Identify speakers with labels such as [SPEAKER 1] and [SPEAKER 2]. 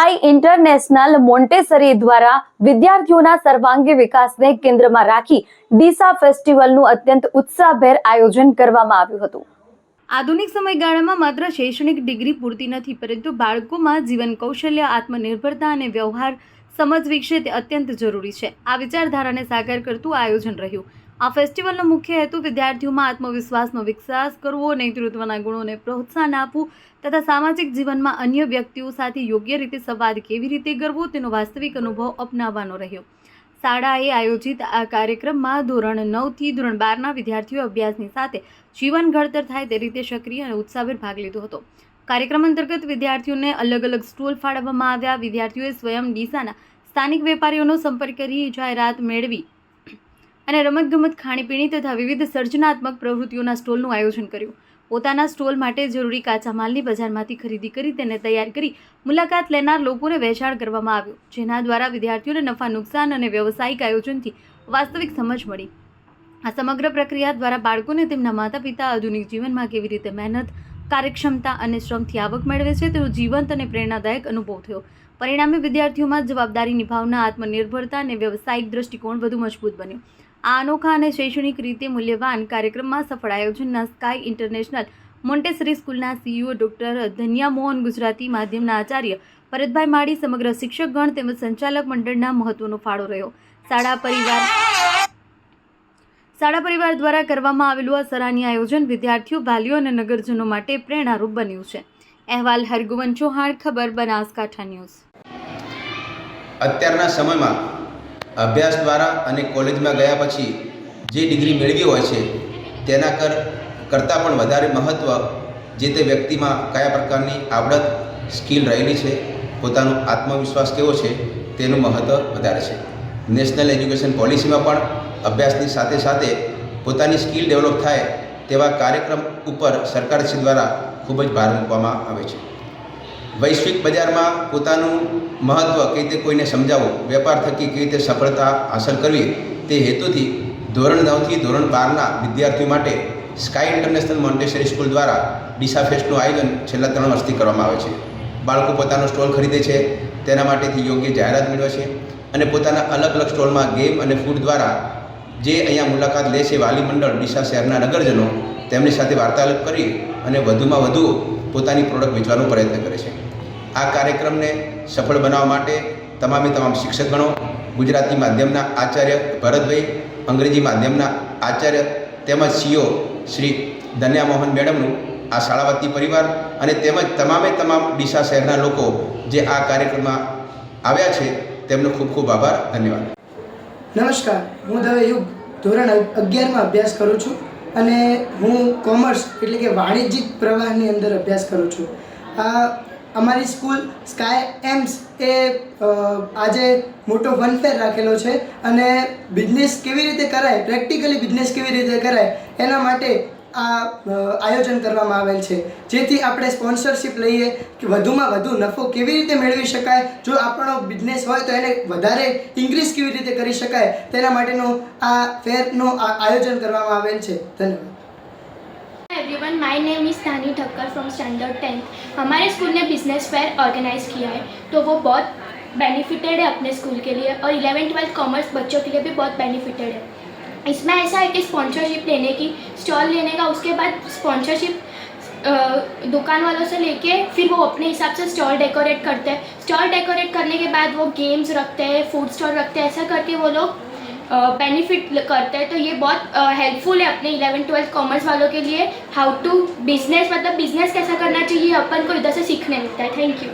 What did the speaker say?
[SPEAKER 1] Sky international Montessori દ્વારા વિદ્યાર્થીઓના સર્વાંગી વિકાસને કેન્દ્રમાં રાખી ડીસા ફેસ્ટિવલનું અત્યંત ઉત્સાહભેર આયોજન કરવામાં આવ્યું હતું.
[SPEAKER 2] આધુનિક સમયગાળામાં માત્ર શૈક્ષણિક ડિગ્રી પૂરતી નથી, પરંતુ બાળકોમાં જીવન કૌશલ્ય, આત્મનિર્ભરતા અને વ્યવહાર સમજ વિકસે તે અત્યંત જરૂરી છે. આ વિચારધારાને સાકાર કરતું આયોજન રહ્યું. આ ફેસ્ટિવલનો મુખ્ય હેતુ વિદ્યાર્થીઓમાં આત્મવિશ્વાસનો વિકાસ કરવો, નેતૃત્વના ગુણોને પ્રોત્સાહન આપવું તથા સામાજિક જીવનમાં અન્ય વ્યક્તિઓ સાથે યોગ્ય રીતે સંવાદ કેવી રીતે કરવો તેનો વાસ્તવિક અનુભવ અપનાવવાનો રહ્યો. શાળાએ આયોજિત આ કાર્યક્રમમાં ધોરણ નવથી ધોરણ બારના વિદ્યાર્થીઓ અભ્યાસની સાથે જીવન ઘડતર થાય તે રીતે સક્રિય અને ઉત્સાહભેર ભાગ લીધો હતો. કાર્યક્રમ અંતર્ગત વિદ્યાર્થીઓને અલગ અલગ સ્ટોલ ફાળવવામાં આવ્યા. વિદ્યાર્થીઓએ સ્વયં ડીસાના સ્થાનિક વેપારીઓનો સંપર્ક કરી જાહેરાત મેળવી. અને રમતગમત ખાણીપીણી તથા વિવિધ સર્જનાત્મક પ્રવૃત્તિઓના સ્ટોલનું આયોજન કર્યું. પોતાના સ્ટોલ માટે જરૂરી કાચા માલની બજારમાંથી ખરીદી કરી તેને તૈયાર કરી મુલાકાત લેનાર લોકોને વેચાણ કરવામાં આવ્યું, જેના દ્વારા વિદ્યાર્થીઓને નફા, નુકસાન અને વ્યવસાયિક આયોજનથી વાસ્તવિક સમજ મળી. આ સમગ્ર પ્રક્રિયા દ્વારા બાળકોને તેમના માતા પિતા આધુનિક જીવનમાં કેવી રીતે મહેનત, કાર્યક્ષમતા અને શ્રમથી આવક મેળવે છે તેનો જીવંત અને પ્રેરણાદાયક અનુભવ થયો. પરિણામે વિદ્યાર્થીઓમાં જવાબદારી નિભાવના આત્મનિર્ભરતા અને વ્યવસાયિક દ્રષ્ટિકોણ વધુ મજબૂત બન્યો. આ અનોખા અને શૈક્ષણિક રીતે મૂલ્યવાન કાર્યક્રમમાં સફળ આયોજનના સ્કાય ઇન્ટરનેશનલ મોન્ટેસરી સ્કૂલના સીઈઓ ડોક્ટર ધન્યા મોહન ગુજરાતી માધ્યમના આચાર્ય ભરતભાઈ માળી સમગ્ર શિક્ષકગણ તેમજ સંચાલક મંડળના મહત્વનો ફાળો રહ્યો. શાળા પરિવાર શાળા પરિવાર દ્વારા કરવામાં આવેલું આ સરાહનીય આયોજન વિદ્યાર્થીઓ, વાલીઓ અને નગરજનો માટે પ્રેરણારૂપ બન્યું છે. અહેવાલ હરગુવન ચૌહાણ, ખબર બનાસકાંઠા ન્યૂઝ.
[SPEAKER 3] અત્યારના સમયમાં અભ્યાસ દ્વારા અને કોલેજમાં ગયા પછી જે ડિગ્રી મેળવી હોય છે, તેના કર, કરતાં પણ વધારે મહત્ત્વ જે તે વ્યક્તિમાં કયા પ્રકારની આવડત, સ્કિલ રહેલી છે, પોતાનો આત્મવિશ્વાસ કેવો છે, તેનું મહત્ત્વ વધારે છે. નેશનલ એજ્યુકેશન પોલિસીમાં પણ અભ્યાસની સાથે સાથે પોતાની સ્કિલ ડેવલપ થાય તેવા કાર્યક્રમ ઉપર સરકારશ્રી દ્વારા ખૂબ જ ભાર મૂકવામાં આવે છે. વૈશ્વિક બજારમાં પોતાનું મહત્ત્વ કઈ રીતે કોઈને સમજાવવું વેપાર થકી કઈ રીતે સફળતા હાંસલ કરવી, તે હેતુથી ધોરણ નવથી ધોરણ બારના વિદ્યાર્થીઓ માટે સ્કાય ઇન્ટરનેશનલ મોન્ટેસરી સ્કૂલ દ્વારા ડીસા ફેસ્ટનું આયોજન છેલ્લા ત્રણ વર્ષથી કરવામાં આવે છે. બાળકો પોતાનો સ્ટોલ ખરીદે છે, તેના માટેથી યોગ્ય જાહેરાત મેળવે છે અને પોતાના અલગ અલગ સ્ટોલમાં ગેમ અને ફૂડ દ્વારા જે અહીંયા મુલાકાત લે છે વાલી મંડળ ડીસા શહેરના નગરજનો, તેમની સાથે વાર્તાલાપ કરી અને વધુમાં વધુ પોતાની પ્રોડક્ટ વેચવાનો પ્રયત્ન કરે છે. આ કાર્યક્રમને સફળ બનાવવા માટે તમામે તમામ શિક્ષકગણો, ગુજરાતી માધ્યમના આચાર્ય ભરતભાઈ, અંગ્રેજી માધ્યમના આચાર્ય તેમજ સીઓ શ્રી ધન્યા મોહન મેડમનું, આ શાળાવતી પરિવાર અને તેમજ તમામે તમામ ડીસા શહેરના લોકો જે આ કાર્યક્રમમાં આવ્યા છે, તેમનો ખૂબ ખૂબ આભાર, ધન્યવાદ.
[SPEAKER 4] નમસ્કાર. હું દવે યુગ ધોરણ અગિયારમાં અભ્યાસ કરું છું અને હું કોમર્સ એટલે કે વાણિજ્યિક પ્રવાહની અંદર અભ્યાસ કરું છું. આ અમારી સ્કૂલ સ્કાય એમ્સ એ આજે મોટો વનફેર રાખેલો છે અને બિઝનેસ કેવી રીતે કરાય પ્રેક્ટિકલી બિઝનેસ કેવી રીતે કરાય, એના માટે આ આયોજન કરવામાં આવેલ છે. જેથી આપણે સ્પોન્સરશિપ લઈએ, કે વધુમાં વધુ નફો કેવી રીતે મેળવી શકાય, જો આપણો બિઝનેસ હોય તો એને વધારે ઇન્ક્રીઝ કેવી રીતે કરી શકાય, તેના માટેનું આ ફેરનું આયોજન કરવામાં આવેલ છે. ધન્યવાદ.
[SPEAKER 5] Everyone my name is Tani Thakkar from standard tenth हमारे स्कूल ने बिज़नेस फेयर ऑर्गेनाइज किया है तो वो बहुत बेनिफिटेड है अपने स्कूल के लिए और इलेवन ट्वेल्थ कॉमर्स बच्चों के लिए भी बहुत बेनिफिटेड है। इसमें ऐसा है कि स्पॉन्सरशिप लेने की स्टॉल लेने का, उसके बाद स्पॉन्सरशिप दुकान वालों से लेके फिर वो अपने हिसाब से स्टॉल डेकोरेट करते हैं। स्टॉल डेकोरेट करने के बाद वो गेम्स रखते हैं फ़ूड स्टॉल रखते हैं, ऐसा करके वो लोग बेनिफिट करते हैं तो ये बहुत हेल्पफुल है अपने इलेवन ट्वेल्थ कॉमर्स वालों के लिए हाउ टू बिजनेस मतलब बिजनेस कैसा करना चाहिए अपन को इधर से सीखने मिलता है थैंक यू